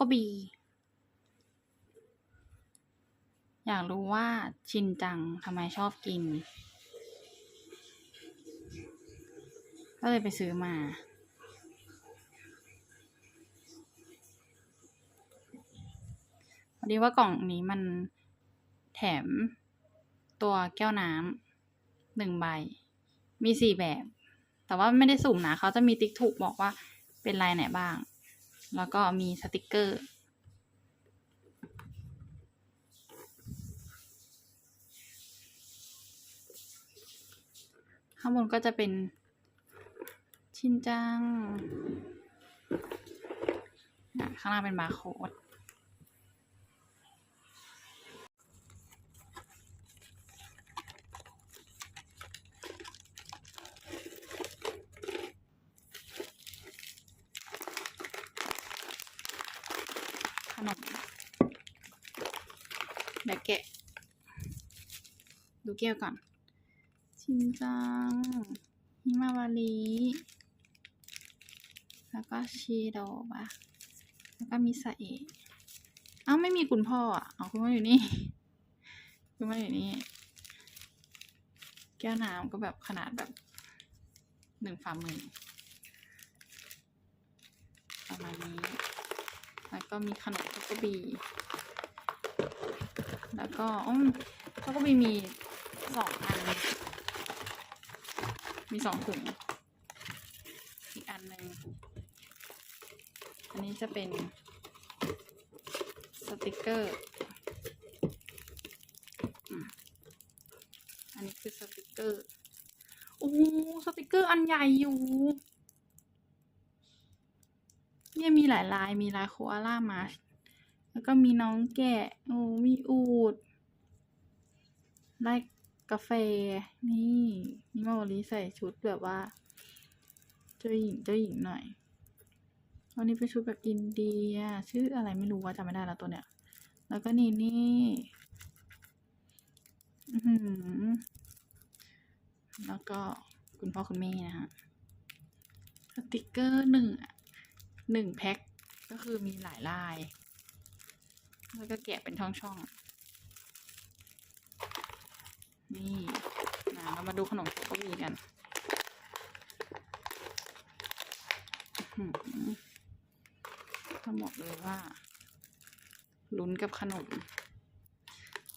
โกบี อยากรู้ว่าชินจังทำไมชอบกิน ก็เลยไปซื้อมาพอดีว่ากล่องนี้มันแถมตัวแก้วน้ำหนึ่งใบ มีสี่แบบ แต่ว่าไม่ได้สุ่มนะเขาจะมีติ๊กถูกบอกว่าเป็นลายไหนบ้าง แล้วก็มีสติกเกอร์ข้างบนก็จะเป็นชินจัง ข้างล่างเป็นบาร์โค้ด นมเดี๋ยวแกะ ดูแก้วก่อน ชินจัง ฮิมาวารีแล้วก็ชีโดบะแล้วก็มิซาเอะเอ้าไม่มีคุณพ่ออะเอาคุณพ่ออยู่นี่ คุณพ่ออยู่นี่ แก้วน้ำก็แบบขนาดแบบหนึ่งฝ่ามือประมาณนี้ ก็มีขนมช็อกโกบี แล้วก็อืมช็อกโกบีมีสองอัน มีสองถุง อีกอันหนึ่ง อันนี้จะเป็นสติกเกอร์ อันนี้คือสติกเกอร์ โอ้สติกเกอร์อันใหญ่อยู่ เนี่ยมีหลายลาย มีลายโคอาล่ามาแล้วก็มีน้องแกะโอ้มีอูดลายกาแฟ นี่นี่มาวันนี้ใส่ชุดแบบว่า เจ้าหญิงเจ้าหญิงหน่อยวันนี้เป็นชุดแบบอินเดีย ชื่ออะไรไม่รู้ว่าจำไม่ได้แล้วตัวเนี้ย แล้วก็นี่นี่อื้อหือแล้วก็คุณพ่อคุณแม่นะฮะสติกเกอร์หนึ่งอะ หนึ่งแพ็คก็คือมีหลายลาย แล้วก็แกะเป็นช่องๆ นี่นะเรามาดูขนมโคบีกันอื้อหือต้องบอกเลยว่า ลุ้นกับขนม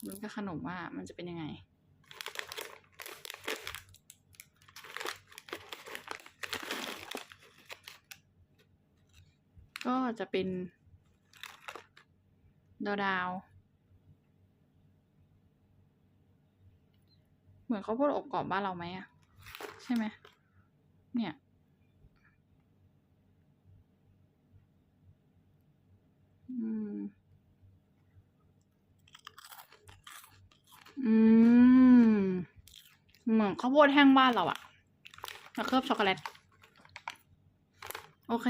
ลุ้นกับขนมว่ามันจะเป็นยังไง ก็จะเป็น ดาวดาว เหมือนข้าวโพดอบกรอบบ้านเราไหมอะใช่ไหมเนี่ยอืม อืม เหมือนข้าวโพดแห้งบ้านเราอะแล้วเคลือบช็อกโกแลต โอเค